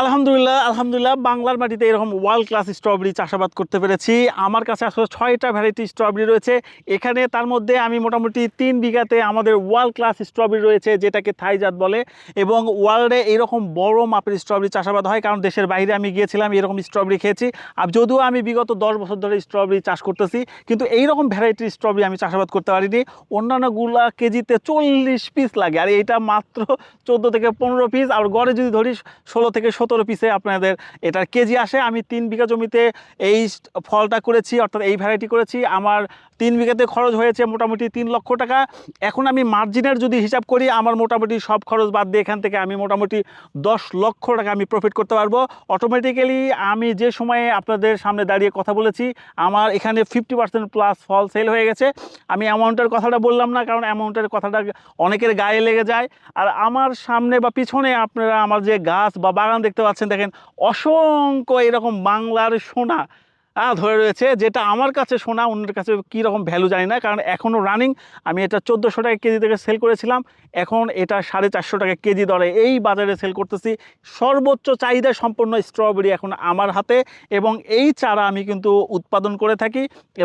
আলহামদুলিল্লাহ আলহামদুলিল্লাহ, বাংলার মাটিতে এরকম ওয়ার্ল্ড ক্লাস স্ট্রবেরি চাষাবাদ করতে পেরেছি। আমার কাছে আসলে ছয়টা ভ্যারাইটি স্ট্রবেরি রয়েছে। এখানে তার মধ্যে আমি মোটামুটি তিন বিঘাতে আমাদের ওয়ার্ল্ড ক্লাস স্ট্রবেরি রয়েছে, যেটাকে থাইজাত বলে। এবং ওয়ার্ল্ডে এরকম বড় মাপের স্ট্রবেরি চাষাবাদ হয়, কারণ দেশের বাইরে আমি গিয়েছিলাম, এরকম স্ট্রবেরি খেয়েছি। আর যদিও আমি বিগত দশ বছর ধরে স্ট্রবেরি চাষ করতেছি, কিন্তু এইরকম ভ্যারাইটির স্ট্রবেরি আমি চাষাবাদ করতে পারিনি। অন্যান্যগুলা কেজিতে চল্লিশ পিস লাগে, আর এইটা মাত্র চোদ্দ থেকে পনেরো পিস আর গড়ে যদি ধরি, ষোলো থেকে সতেরো পিসে আপনাদের এটার কেজি আসে। আমি তিন বিঘা জমিতে এই ফলটা করেছি, অর্থাৎ এই ভ্যারাইটি করেছি। আমার তিন বিঘাতে খরচ হয়েছে মোটামুটি তিন লক্ষ টাকা। এখন আমি মার্জিনের যদি হিসাব করি, আমার মোটামুটি সব খরচ বাদ দিয়ে এখান থেকে আমি মোটামুটি দশ লক্ষ টাকা আমি প্রফিট করতে পারব। অটোমেটিক্যালি আমি যে সময়ে আপনাদের সামনে দাঁড়িয়ে কথা বলেছি, আমার এখানে fifty percent plus full sale হয়ে গেছে। আমি অ্যামাউন্টের কথাটা বললাম না, কারণ অ্যামাউন্টের কথাটা অনেকের গায়ে লেগে যায়। আর আমার সামনে বা পিছনে আপনারা আমার যে গাছ বা বাগান দেখতে পাচ্ছেন, দেখেন, অসংখ্য এরকম বাংলার সোনা ধরে রয়েছে। যেটা আমার কাছে সোনা, অন্যের কাছে কী রকম ভ্যালু জানি না, কারণ এখনও রানিং আমি এটা চোদ্দোশো টাকা কেজি থেকে সেল করেছিলাম। এখন এটা সাড়ে চারশো টাকা কেজি দরে এই বাজারে সেল করতেছি। সর্বোচ্চ চাহিদা সম্পন্ন স্ট্রবেরি এখন আমার হাতে এবং এই চারা আমি কিন্তু উৎপাদন করে থাকি। এবং